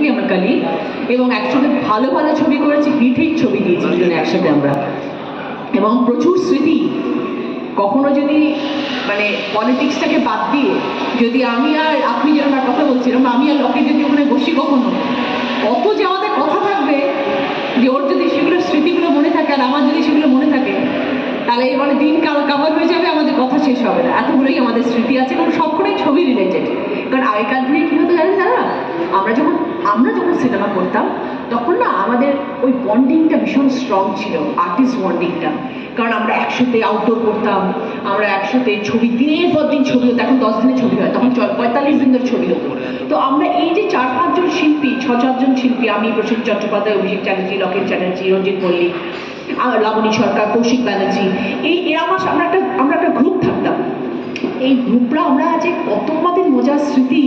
Basically আমার কালি এবং একসাথে ভালো ভালো ছবি করেছি হিট হিট ছবি দিয়েছি দুজনে একসাথে আমরা। এবং প্রচুর স্মৃতি। কখনো যদি মানে পলিটিক্সটাকে বাদ দিয়ে যদি আমি আর আপনি যেরকম কথা বলছিলাম আমি আর লকে যদি ওখানে বসি কখনো, অত যে আমাদের কথা থাকবে, যে ওর যদি সেগুলো স্মৃতিগুলো মনে থাকে আর আমার যদি সেগুলো মনে থাকে, তাহলে মানে দিন কাভার হয়ে যাবে, আমাদের কথা শেষ হবে না। এতগুলোই আমাদের স্মৃতি আছে, এবং সবকটাই ছবি রিলেটেড কারণ আগেকার দিনে কী আমরা যখন আমরা যখন সিনেমা করতাম, তখন না আমাদের ওই বন্ডিংটা ভীষণ স্ট্রং ছিল আর্টিস্ট বন্ডিংটা কারণ আমরা একসাথে আউটডোর করতাম, আমরা একসাথে ছবি, দিনের পর দিন ছবি হতো, এখন দশ দিনের ছবি হয়, তখন পঁয়তাল্লিশ দিন ধরে ছবি হতো। তো আমরা এই যে চার পাঁচজন শিল্পী, ছ চারজন শিল্পী, আমি, প্রসেন চট্টোপাধ্যায়, অভিষেক চ্যাটার্জি, লকেট চ্যাটার্জি, রঞ্জিত মল্লিক লাবণী সরকার, কৌশিক ব্যানার্জি, এই, এরা আমার আমরা একটা আমরা একটা গ্রুপ থাকতাম। এই গ্রুপরা আমরা যে কত আমাদের মজার স্মৃতি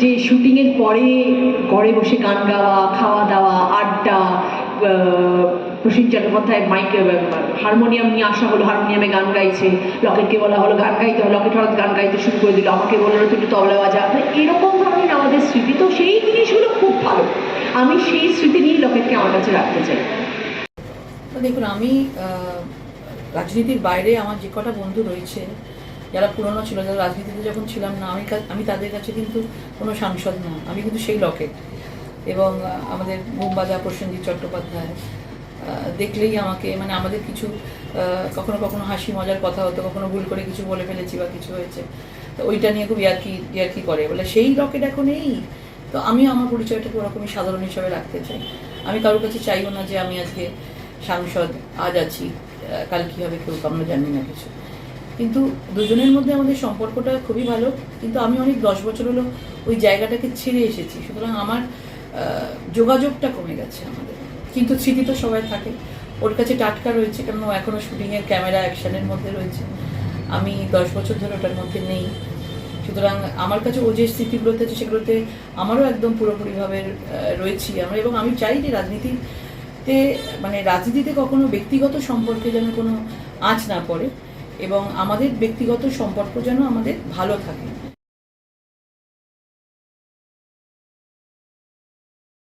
যে শুটিংয়ের পরে ঘরে বসে গান গাওয়া, খাওয়া দাওয়া, আড্ডা প্রসেন চট্টোপাধ্যায় মাইক হারমোনিয়াম নিয়ে আসা হলো, হারমোনিয়ামে গান গাইছে, লকেটকে বলা হলো, গান গাইতে হবে লকেট হঠাৎ গান গাইতে শুরু করে দিল, আমাকে বলল তুমি একটু তবলা বাজা। মানে এরকম ধরনের আমাদের স্মৃতি। তো সেই জিনিসগুলো খুব ভালো। আমি সেই স্মৃতি নিয়েই লকেটকে আমার কাছে রাখতে চাই। দেখুন, আমি রাজনীতির বাইরে আমার যে কটা বন্ধু রয়েছে যারা পুরনো ছিল, যারা রাজনীতিতে যখন ছিলাম না, আমি আমি তাদের কাছে কিন্তু কোনো সাংসদ না। আমি কিন্তু সেই লকেট। এবং আমাদের বোমবাজা প্রসেনজিৎ চট্টোপাধ্যায় দেখলেই আমাকে মানে আমাদের কিছু কখনো কখনো হাসি মজার কথা হতো, কখনো ভুল করে কিছু বলে ফেলেছি বা কিছু হয়েছে। তো ওইটা নিয়ে খুব ইয়ার্কি ইয়ার্কি করে। বলে, সেই লকেট এখন নেই? তো আমি আমার পরিচয়টাকে ওরকমই সাধারণ হিসাবে রাখতে চাই। আমি কারোর কাছে চাইও না যে আমি আজকে সাংসদ, আজ আছি কাল কী হবে কেউ আমরা জানি না কিছু। কিন্তু দুজনের মধ্যে আমাদের সম্পর্কটা খুবই ভালো, কিন্তু আমি অনেক দশ বছর হলো ওই জায়গাটাকে ছেড়ে এসেছি। সুতরাং আমার যোগাযোগটা কমে গেছে আমাদের। কিন্তু স্মৃতি তো সবাই থাকে। ওর কাছে টাটকা রয়েছে কারণ ও এখনও শুটিংয়ের ক্যামেরা অ্যাকশনের মধ্যে রয়েছে। আমি দশ বছর ধরে ওটার মধ্যে নেই। সুতরাং আমার কাছে ও যে স্মৃতিগুলোতে আছে সেগুলোতে আমারও একদম পুরোপুরিভাবে রয়েছি আমরা। এবং আমি চাই যে রাজনীতিতে মানে রাজনীতিতে কখনো ব্যক্তিগত সম্পর্কে যেন কোনো আঁচ না পড়ে। এবং আমাদের ব্যক্তিগত সম্পর্ক যেন আমাদের ভালো থাকে।